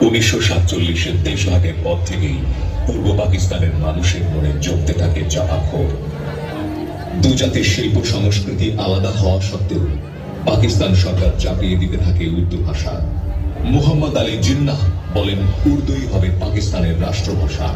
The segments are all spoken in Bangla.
উনিশশো সাতচল্লিশের দেশভাগের পর থেকেই পূর্ব পাকিস্তানের মানুষের মনে জমতে থাকে জাহাখোর দু জাতির শিল্প সংস্কৃতি আলাদা হওয়া সত্ত্বেও পাকিস্তান সরকার চাপিয়ে দিতে থাকে উর্দু ভাষা। মুহাম্মদ আলী জিন্নাহ বলেন, উর্দুই হবে পাকিস্তানের রাষ্ট্রভাষা।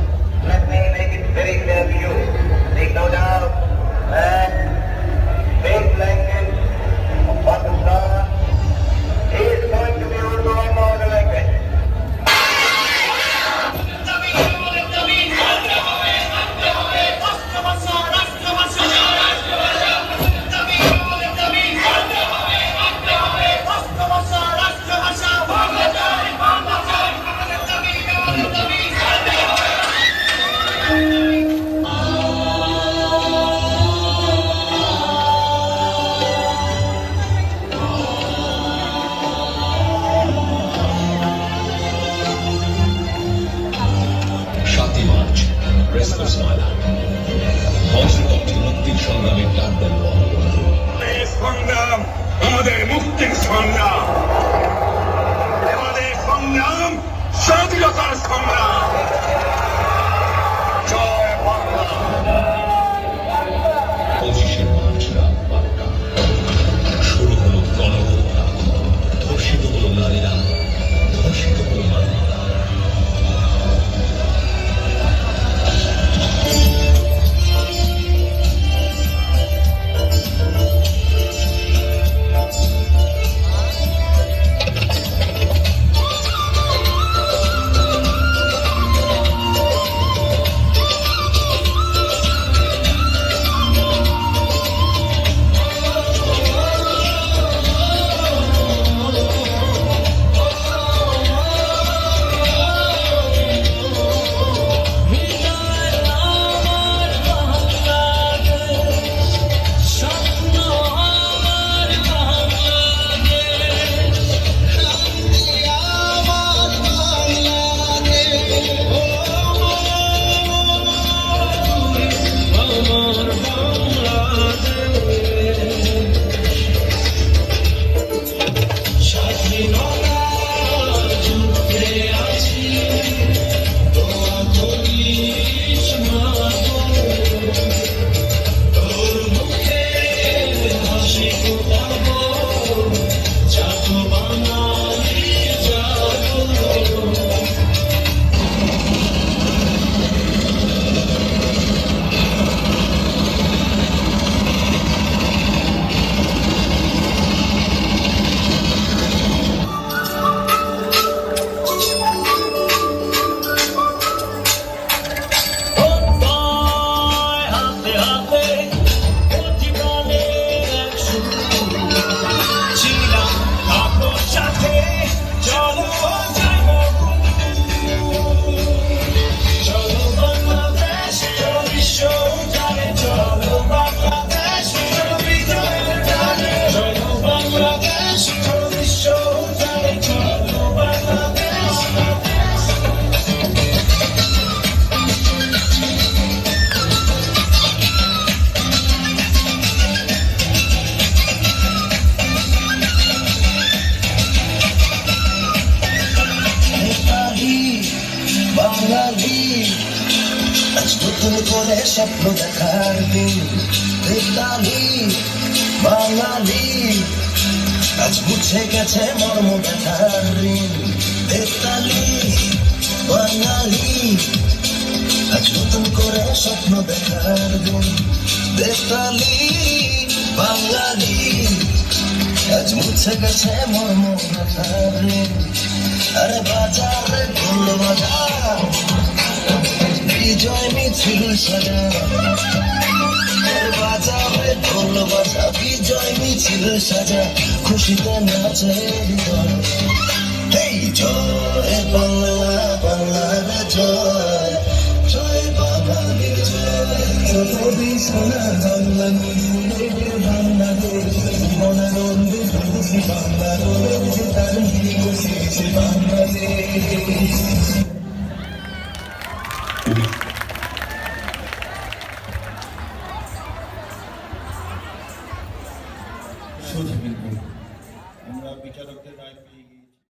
ময়দান বজ্রকণ্ঠে মুক্তির সংগ্রামের ডাক দেন সংগ্রাম আমাদের মুক্তির সংগ্রাম। আমাদের সংগ্রাম স্বাধীনতার সংগ্রাম। Oh, you. নতুন করে স্বপ্ন দেখার দিন। নেপালি বাঙালি। আজ বুঝে গেছে মর্ম দেখার ঋণ। নেপালি বাঙালি। আজ নতুন করে স্বপ্ন দেখার দিন। নেপালি বাঙালি। আজ মুছে গেছে মর্ম দেখার ঋণ। আরে বাজারে ঢোল বাজা বিজয় মিছিল সাজা বাজারে ঢোল বাজা বিজয় মিছিল সাজা। খুশিতে নাচে হৃদয় এই জয় বাংলা, বাংলার জয়। জয় বাঙালির জয়। যদি সোনা বাংলা নিয়ে বাংলাদেশ। মনের বন্ধু বাংলা তার বাংলাদেশ। শ্রদ্ধা জ্ঞাপন করব আমরা বিচারকদের রায় পেয়ে